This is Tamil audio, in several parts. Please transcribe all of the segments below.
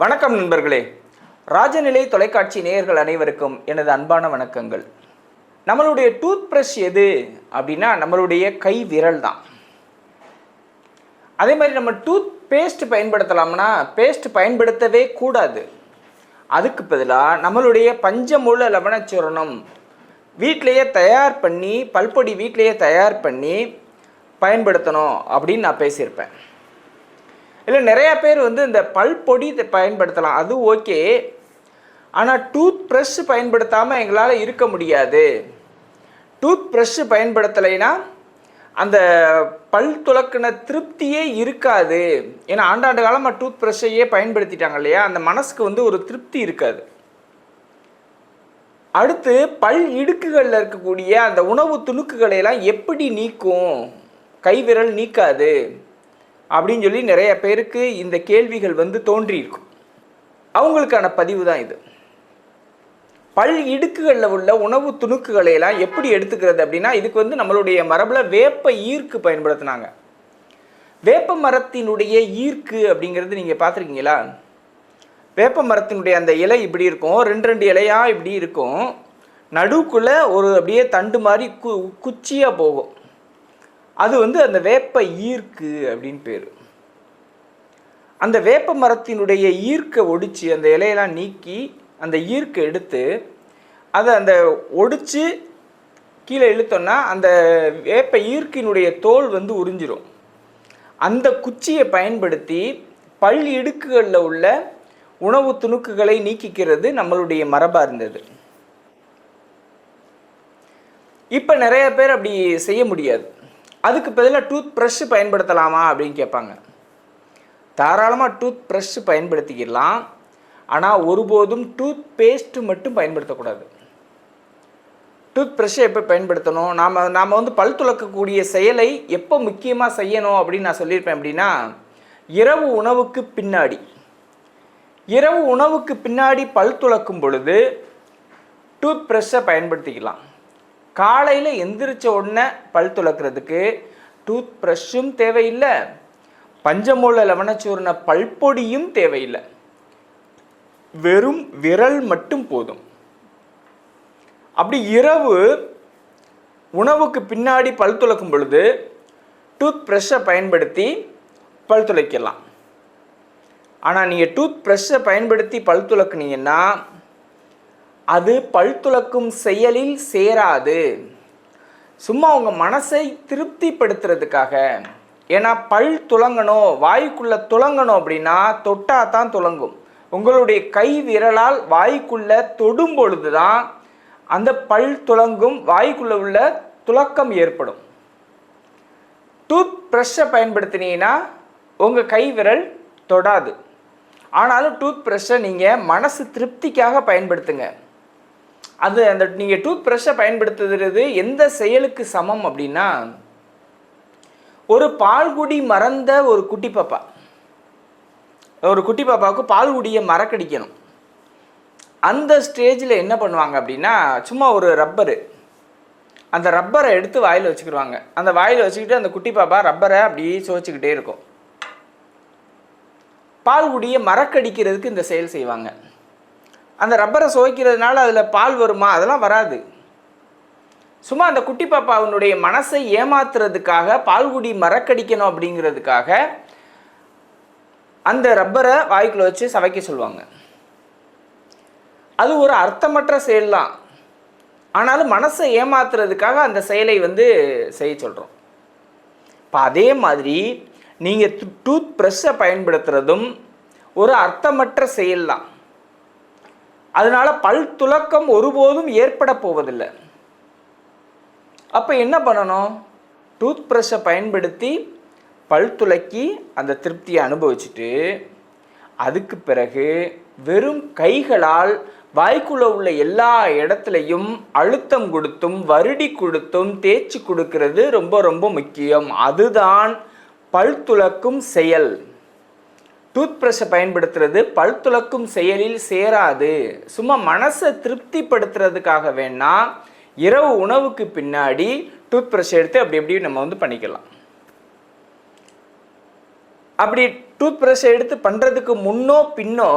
வணக்கம் நண்பர்களே. ராஜநிலை தொலைக்காட்சி நேயர்கள் அனைவருக்கும் எனது அன்பான வணக்கங்கள். நம்மளுடைய டூத் ப்ரஷ் எது அப்படின்னா நம்மளுடைய கை விரல் தான். அதே மாதிரி நம்ம டூத் பேஸ்ட் பயன்படுத்தலாம்னா பேஸ்ட் பயன்படுத்தவே கூடாது. அதுக்கு பதிலாக நம்மளுடைய பஞ்சமூல லவணச்சூரணம் வீட்டிலையே தயார் பண்ணி பல்பொடி வீட்டிலையே தயார் பண்ணி பயன்படுத்தணும் அப்படின்னு நான் பேசியிருப்பேன். இல்லை நிறையா பேர் வந்து இந்த பல்பொடி இதை பயன்படுத்தலாம். அது ஓகே. ஆனால் டூத் ப்ரஷ் பயன்படுத்தாமல் எங்களால் இருக்க முடியாது. டூத் ப்ரஷ் பயன்படுத்தலைன்னா அந்த பல் துளக்கின திருப்தியே இருக்காது. ஏன்னா ஆண்டாண்டு காலமாக டூத் ப்ரஷ்ஷையே பயன்படுத்திட்டாங்க இல்லையா? அந்த மனசுக்கு வந்து ஒரு திருப்தி இருக்காது. அடுத்து பல் இடுக்குகளில் இருக்கக்கூடிய அந்த உணவு துணுக்குகளை எல்லாம் எப்படி நீக்கும்? கைவிரல் நீக்காது. அப்படின்னு சொல்லி நிறைய பேருக்கு இந்த கேள்விகள் வந்து தோன்றியிருக்கும். அவங்களுக்கான பதிவு தான் இது. பல் இடுக்குகளில் உள்ள உணவு துணுக்குகளை எல்லாம் எப்படி எடுத்துக்கிறது அப்படின்னா இதுக்கு வந்து நம்மளுடைய மரபில் வேப்ப ஈர்க்கு பயன்படுத்தினாங்க. வேப்ப மரத்தினுடைய ஈர்க்கு அப்படிங்கிறது நீங்கள் பார்த்துருக்கீங்களா? வேப்ப மரத்தினுடைய அந்த இலை இப்படி இருக்கும் ரெண்டு ரெண்டு இலையாக இப்படி இருக்கும். நடுவுக்குள்ளே ஒரு அப்படியே தண்டு மாதிரி கு குச்சியாக போகும். அது வந்து அந்த வேப்ப ஈர்க்கு அப்படின்னு பேர். அந்த வேப்ப மரத்தினுடைய ஈர்க்கை ஒடிச்சு அந்த இலையெல்லாம் நீக்கி அந்த ஈர்க்கை எடுத்து அதை அந்த ஒடிச்சு கீழே இழுத்தோன்னா அந்த வேப்ப ஈர்க்கினுடைய தோல் வந்து உறிஞ்சிரும். அந்த குச்சியை பயன்படுத்தி பல் இடுக்குகளில் உள்ள உணவு துணுக்குகளை நீக்கிக்கிறது நம்மளுடைய மரபாக இருந்தது. இப்போ நிறைய பேர் அப்படி செய்ய முடியாது. அதுக்கு பதிலாக டூத் ப்ரஷ்ஷு பயன்படுத்தலாமா அப்படின்னு கேட்பாங்க. தாராளமாக டூத் ப்ரஷ்ஷு பயன்படுத்திக்கலாம் ஆனால் ஒருபோதும் டூத் பேஸ்ட்டு மட்டும் பயன்படுத்தக்கூடாது. டூத் ப்ரஷ்ஷை எப்போ பயன்படுத்தணும்? நாம் நாம் வந்து பல் துலக்கக்கூடிய செயலை எப்போ முக்கியமாக செய்யணும் அப்படின்னு நான் சொல்லியிருப்பேன் அப்படின்னா இரவு உணவுக்கு பின்னாடி. இரவு உணவுக்கு பின்னாடி பல் துலக்கும் பொழுது டூத் ப்ரஷ்ஷை பயன்படுத்திக்கலாம். காலையில் எந்திரிச்ச உடனே பல் துலக்கிறதுக்கு டூத் ப்ரஷ்ஷும் தேவையில்லை. பஞ்சமூல லவணச்சூர்ண பல்பொடியும் தேவையில்லை. வெறும் விரல் மட்டும் போதும். அப்படி இரவு உணவுக்கு பின்னாடி பல் துலக்கும் பொழுது டூத் ப்ரஷ்ஷை பயன்படுத்தி பல் துளைக்கலாம். ஆனால் நீங்கள் டூத் ப்ரஷ்ஷை பயன்படுத்தி பல் துளக்குனீங்கன்னா அது பல் துலக்கும் செயலில் சேராது. சும்மா உங்கள் மனசை திருப்திப்படுத்துறதுக்காக. ஏன்னா பல் துலங்கணும் வாய்க்குள்ளே துலங்கணும் அப்படின்னா தொட்டா தான் துலங்கும். உங்களுடைய கை விரலால் வாய்க்குள்ளே தொடும் பொழுது தான் அந்த பல் துலங்கும் வாய்க்குள்ளே உள்ள துலக்கம் ஏற்படும். டூத் ப்ரஷ்ஷை பயன்படுத்தினீங்கன்னா உங்கள் கை விரல் தொடாது. ஆனாலும் டூத் ப்ரஷ்ஷை நீங்கள் மனசு திருப்திக்காக பயன்படுத்துங்க. அது அந்த நீங்கள் டூத் ப்ரஷ்ஷை பயன்படுத்துகிறது எந்த செயலுக்கு சமம் அப்படின்னா ஒரு பால்குடி மறந்த ஒரு குட்டி பாப்பா. ஒரு குட்டி பாப்பாவுக்கு பால்குடியை மறக்கடிக்கணும். அந்த ஸ்டேஜில் என்ன பண்ணுவாங்க அப்படின்னா சும்மா ஒரு ரப்பரு. அந்த ரப்பரை எடுத்து வாயில் வச்சுக்கிடுவாங்க அந்த வாயில் வச்சுக்கிட்டு அந்த குட்டி பாப்பா ரப்பரை அப்படியே சுவைச்சிக்கிட்டே இருக்கும். பால்குடியை மறக்கடிக்கிறதுக்கு இந்த செயல் செய்வாங்க. அந்த ரப்பரை சுவைக்கிறதுனால அதில் பால் வருமா? அதெல்லாம் வராது. சும்மா அந்த குட்டி பாப்பாவினுடைய மனசை ஏமாத்துறதுக்காக பால்குடி மறக்கடிக்கணும் அப்படிங்கிறதுக்காக அந்த ரப்பரை வாய்க்குள்ள வச்சு சவைக்க சொல்லுவாங்க. அது ஒரு அர்த்தமற்ற செயல் தான் ஆனாலும் மனசை ஏமாத்துறதுக்காக அந்த செயலை வந்து செய்ய சொல்கிறோம் இப்போ அதே மாதிரி நீங்கள் டூத் ப்ரெஷ்ஷை பயன்படுத்துகிறதும் ஒரு அர்த்தமற்ற செயல் தான் அதனால பல் துலக்கம் ஒருபோதும் ஏற்பட போவதில்லை. அப்போ என்ன பண்ணணும்? டூத் ப்ரஷ்ஷை பயன்படுத்தி பல் துலக்கி அந்த திருப்தியை அனுபவிச்சுட்டு அதுக்கு பிறகு வெறும் கைகளால் வாய்க்குள்ள உள்ள எல்லா இடத்துலையும் அழுத்தம் கொடுத்தும் வருடி கொடுத்தும் தேய்ச்சி கொடுக்கிறது ரொம்ப ரொம்ப முக்கியம். அதுதான் பல் துலக்கும் செயல். டூத் ப்ரஷ்ஷை பயன்படுத்துறது பல் துளக்கும் செயலில் சேராது. சும்மா மனசை திருப்திப்படுத்துறதுக்காக வேணால் இரவு உணவுக்கு பின்னாடி டூத் ப்ரஷ் எடுத்து அப்படி எப்படி நம்ம வந்து பண்ணிக்கலாம். அப்படி டூத் ப்ரஷ்ஷை எடுத்து பண்ணுறதுக்கு முன்னோ பின்னோ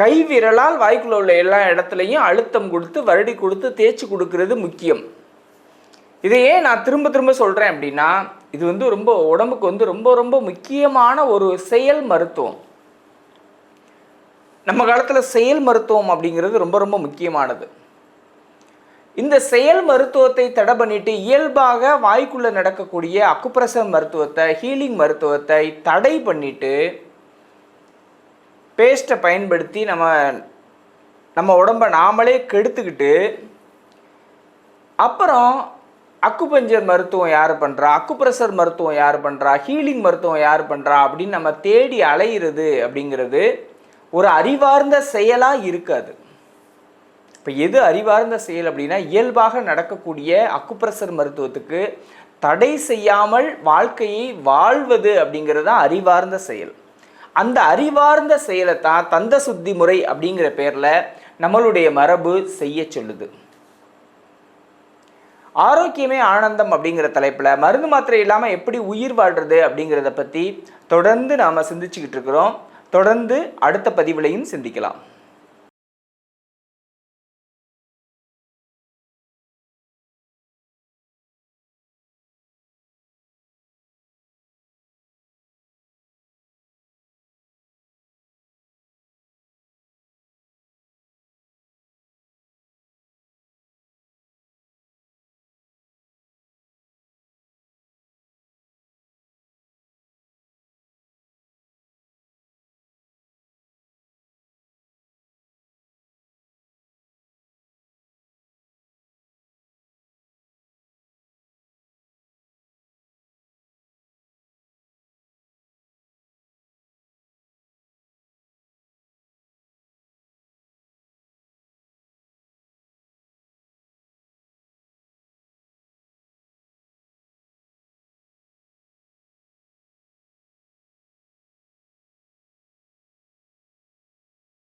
கை விரலால் வாய்க்குள்ள உள்ள எல்லா இடத்துலையும் அழுத்தம் கொடுத்து வருடி கொடுத்து தேய்ச்சி கொடுக்கறது முக்கியம். இதை ஏன் நான் திரும்ப திரும்ப சொல்கிறேன் அப்படின்னா இது வந்து ரொம்ப உடம்புக்கு வந்து ரொம்ப ரொம்ப முக்கியமான ஒரு செயல் மருத்துவம். நம்ம காலத்தில் செயல் மருத்துவம் அப்படிங்கிறது ரொம்ப ரொம்ப முக்கியமானது. இந்த செயல் மருத்துவத்தை தடை பண்ணிட்டு இயல்பாக வாய்க்குள்ளே நடக்கக்கூடிய அக்குப்ரஷர் மருத்துவத்தை ஹீலிங் மருத்துவத்தை தடை பண்ணிட்டு பேஸ்ட்டை பயன்படுத்தி நம்ம நம்ம உடம்ப நாமளே கெடுத்துக்கிட்டு அப்புறம் அக்குபஞ்சர் மருத்துவம் யார் பண்ணுறா அக்குப்ரெஷர் மருத்துவம் யார் பண்ணுறா ஹீலிங் மருத்துவம் யார் பண்ணுறா அப்படின்னு நம்ம தேடி அலையிறது அப்படிங்கிறது ஒரு அறிவார்ந்த செயலாக இருக்காது. இப்போ எது அறிவார்ந்த செயல் அப்படின்னா இயல்பாக நடக்கக்கூடிய அக்குப்ரெஷர் மருத்துவத்துக்கு தடை செய்யாமல் வாழ்க்கையை வாழ்வது அப்படிங்கிறது தான் அறிவார்ந்த செயல். அந்த அறிவார்ந்த செயலை தான் தந்த சுத்தி முறை அப்படிங்கிற பேரில் நம்மளுடைய மரபு செய்ய சொல்லுது. ஆரோக்கியமே ஆனந்தம் அப்படிங்கிற தலைப்பில் மருந்து மாத்திரை இல்லாமல் எப்படி உயிர் வாழ்றது அப்படிங்கிறத பற்றி தொடர்ந்து நாம் சிந்திச்சுக்கிட்டு இருக்கிறோம். தொடர்ந்து அடுத்த பதிவுலையும் சிந்திக்கலாம்.